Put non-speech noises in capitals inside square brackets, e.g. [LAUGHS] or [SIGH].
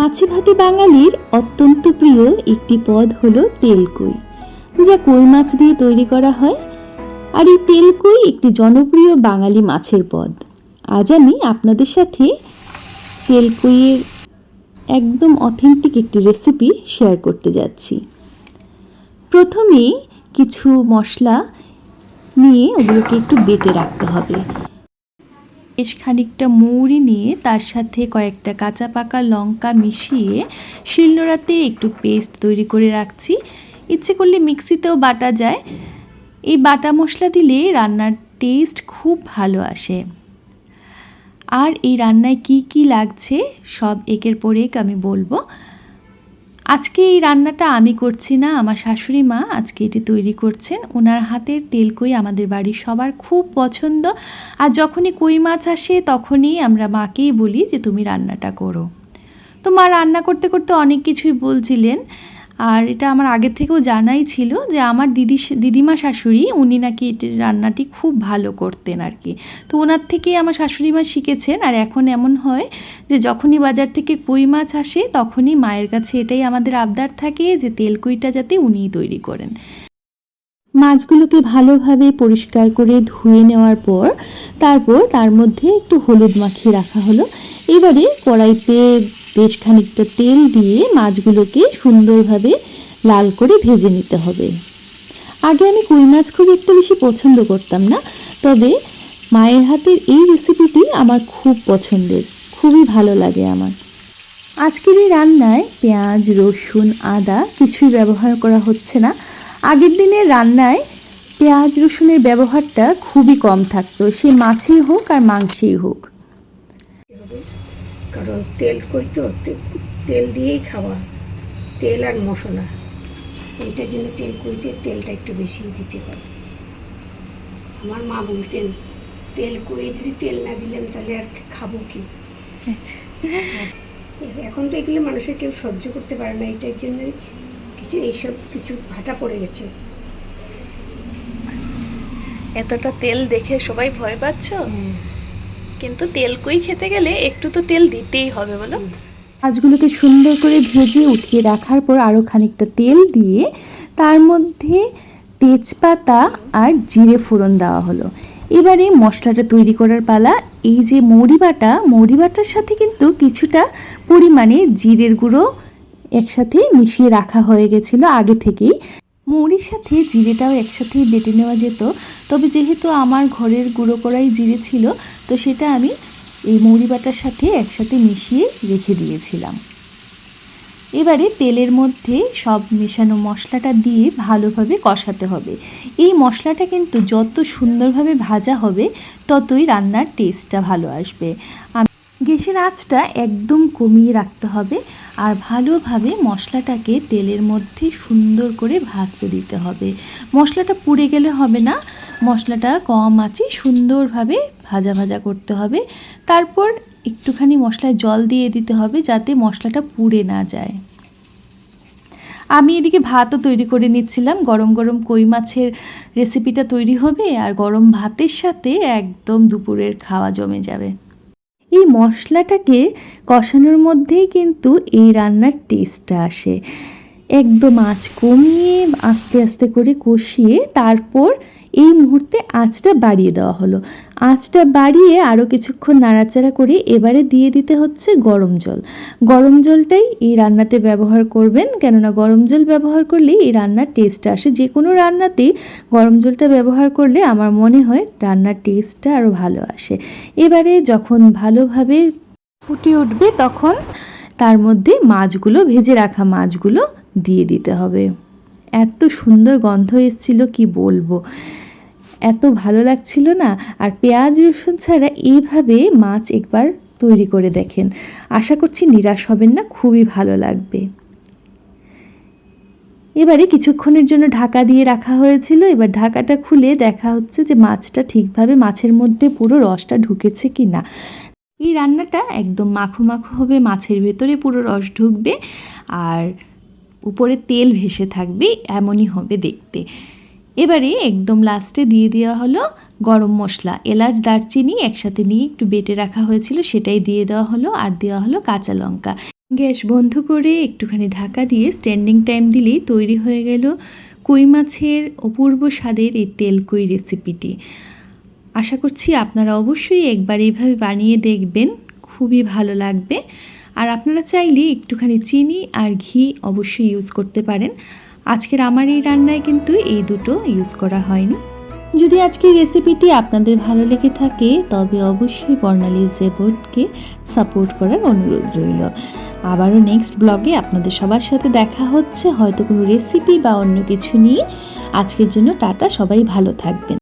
মাছে ভাতে বাঙালির অত্যন্ত প্রিয় একটি পদ হলো তেলকুই, যা কই মাছ দিয়ে তৈরি করা হয়। আর এই তেলকুই একটি জনপ্রিয় বাঙালি মাছের পদ। আজ আমি আপনাদের সাথে তেলকুইয়ের একদম অথেন্টিক একটি রেসিপি শেয়ার করতে যাচ্ছি। প্রথমে কিছু মশলা নিয়ে ওগুলোকে একটু বেটে রাখতে হবে। বেশ খানিকটা মৌরি নিয়ে তার সাথে কয়েকটা কাঁচা পাকা লঙ্কা মিশিয়ে শিলনোড়াতে একটু পেস্ট তৈরি করে রাখছি। ইচ্ছে করলে মিক্সিতেও বাটা যায়। এই বাটা মশলা দিলে রান্নার টেস্ট খুব ভালো আসে। আর এই রান্নায় কি কি লাগছে সব একের পর এক আমি বলব। আজকে এই রান্নাটা আমি করছি না, আমার শাশুড়ি মা আজকে এটি তৈরি করছেন। ওনার হাতের তেলকই আমাদের বাড়ির সবার খুব পছন্দ। আর যখনই কই মাছ আসে তখনই আমরা মাকেই বলি যে, তুমি রান্নাটা করো। তো মা রান্না করতে করতে অনেক কিছুই বলছিলেন। আর এটা আমার আগে থেকেও জানাই ছিল যে আমার দিদি দিদিমা শাশুড়ি, উনি নাকি এটি রান্নাটি খুব ভালো করতেন আর কি। তো ওনার থেকেই আমার শাশুড়ি মা শিখেছেন আর এখন এমন হয় যে যখনই বাজার থেকে কই মাছ আসে, তখনই মায়ের কাছে এটাই আমাদের আবদার থাকে যে তেলকুইটা যাতে উনিই তৈরি করেন। মাছগুলোকে ভালোভাবে পরিষ্কার করে ধুয়ে নেওয়ার পর তারপর তার মধ্যে একটু হলুদ মাখিয়ে রাখা হলো। এবারে কড়াইতে বেশ খানিকটা তেল দিয়ে মাছগুলোকে সুন্দরভাবে লাল করে ভেজে নিতে হবে। আগে আমি কই মাছ খুব একটা বেশি পছন্দ করতাম না, তবে মায়ের হাতের এই রেসিপিটি আমার খুব পছন্দের, খুবই ভালো লাগে আমার। আজকের এই রান্নায় পেঁয়াজ, রসুন, আদা কিছুই ব্যবহার করা হচ্ছে না। আগের দিনের রান্নায় পেঁয়াজ, রসুনের ব্যবহারটা খুবই কম থাকতো, সে মাছেই হোক আর মাংসেই হোক। কারণ তেল কই তো? তেল দিয়েই খাওয়া। তেল আর মশলা। এইটার জন্য তেল কইতে তেলটা একটু বেশি দিতে হয়। আমার মা বলতেন তেল কই যদি তেল না দিলেন তাহলে আর খাব কি? [LAUGHS] এখন তো এগুলো মানুষের কেউ সহ্য করতে পারে না। এটার জন্য কিছু এইসব কিছু ভাটা পড়ে গেছে। এতটা তেল দেখে সবাই ভয় পাচ্ছ? কিন্তু তেল কই খেতে গেলে একটু তো তেল দিতেই হবে, বলো। মাছগুলোকে সুন্দর করে ভেজে উঠিয়ে রাখার পর আরও খানিকটা তেল দিয়ে তার মধ্যে তেজপাতা আর জিরে ফোড়ন দেওয়া হলো। এবারে মশলাটা তৈরি করার পালা, এই যে মৌরি বাটা, মৌরি বাটার সাথে কিন্তু কিছুটা পরিমাণে জিরের গুঁড়ো একসাথে মিশিয়ে রাখা হয়ে গেছিল আগে থেকেই। মৌরির সাথে জিরেটাও একসাথেই বেটে নেওয়া যেত। তবে যেহেতু আমার ঘরের গুঁড়ো করাই জিরে ছিল, তো সেটা আমি এই মৌরি বাটার সাথে একসাথে মিশিয়ে রেখে দিয়েছিলাম। এবারে তেলের মধ্যে সব মেশানো মশলাটা দিয়ে ভালোভাবে কষাতে হবে। এই মশলাটা কিন্তু যত সুন্দরভাবে ভাজা হবে, ততই রান্নার টেস্টটা ভালো আসবে। গ্যাসের আঁচটা একদম কমিয়ে রাখতে হবে। আর ভালোভাবে মশলাটাকে তেলের মধ্যে সুন্দর করে ভাজতে দিতে হবে। মশলাটা পুড়ে গেলে হবে না, মশলাটা কম আছে, সুন্দরভাবে ভাজা ভাজা করতে হবে। তারপর একটুখানি মশলায় জল দিয়ে দিতে হবে যাতে মশলাটা পুড়ে না যায়। আমি এদিকে ভাতও তৈরি করে নিচ্ছিলাম। গরম গরম কই মাছের রেসিপিটা তৈরি হবে আর গরম ভাতের সাথে একদম দুপুরের খাওয়া জমে যাবে। এই মশলাটাকে কষানোর মধ্যেই কিন্তু এই রান্নার টেস্টটা আসে। একদম আঁচ কমিয়ে আস্তে আস্তে করে কষিয়ে তারপর এই মুহূর্তে আঁচটা বাড়িয়ে দেওয়া হলো। আঁচটা বাড়িয়ে আরও কিছুক্ষণ নাড়াচাড়া করে এবারে দিয়ে দিতে হচ্ছে গরম জল। গরম জলটাই এই রান্নাতে ব্যবহার করবেন, কেননা গরম জল ব্যবহার করলেই এই রান্নার টেস্টটা আসে। যে কোনো রান্নাতেই গরম জলটা ব্যবহার করলে আমার মনে হয় রান্নার টেস্টটা আরও ভালো আসে। এবারে যখন ভালোভাবে ফুটে উঠবে তখন তার মধ্যে মাছগুলো, ভেজে রাখা মাছগুলো দিয়ে দিতে হবে। এত সুন্দর গন্ধ এসছিল, কি বলব? এত ভালো লাগছিল না? আর পেঁয়াজ রসুন ছাড়া এইভাবে মাছ একবার তৈরি করে দেখেন। আশা করছি নিরাশ হবেন না, খুবই ভালো লাগবে। এবারে কিছুক্ষণের জন্য ঢাকা দিয়ে রাখা হয়েছিল। এবার ঢাকাটা খুলে দেখা হচ্ছে যে মাছটা ঠিকভাবে মাছের মধ্যে পুরো রসটা ঢুকেছে কি না এই রান্নাটা একদম মাখো মাখো হবে, মাছের ভেতরে পুরো রস ঢুকবে। আর উপরে তেল ভেসে থাকবে, এমনই হবে দেখতে। এবারে একদম লাস্টে দিয়ে দেওয়া হলো গরম মশলা। এলাচ, দারচিনি একসাথে নিয়ে একটু বেটে রাখা হয়েছিল, সেটাই দিয়ে দেওয়া হলো আর দেওয়া হলো কাঁচা লঙ্কা। গ্যাস বন্ধ করে একটুখানি ঢাকা দিয়ে স্ট্যান্ডিং টাইম দিলেই তৈরি হয়ে গেল কই মাছের অপূর্ব স্বাদের এই তেল কই রেসিপিটি আশা করছি আপনারা অবশ্যই একবার এইভাবে বানিয়ে দেখবেন, খুবই ভালো লাগবে। আর আপনারা চাইলে একটুখানি চিনি আর ঘি অবশ্যই ইউজ করতে পারেন। আজকের আমার এই রান্নায় কিন্তু এই দুটো ইউজ করা হয়নি। যদি আজকের রেসিপিটি আপনাদের ভালো লেগে থাকে, তবে অবশ্যই বর্ণালী জেবটকে সাপোর্ট করার অনুরোধ রইল। আবারও নেক্সট ব্লগে আপনাদের সবার সাথে দেখা হচ্ছে। হয়তো কোনো রেসিপি বা অন্য কিছু নিয়ে। আজকের জন্য টাটা, সবাই ভালো থাকবেন।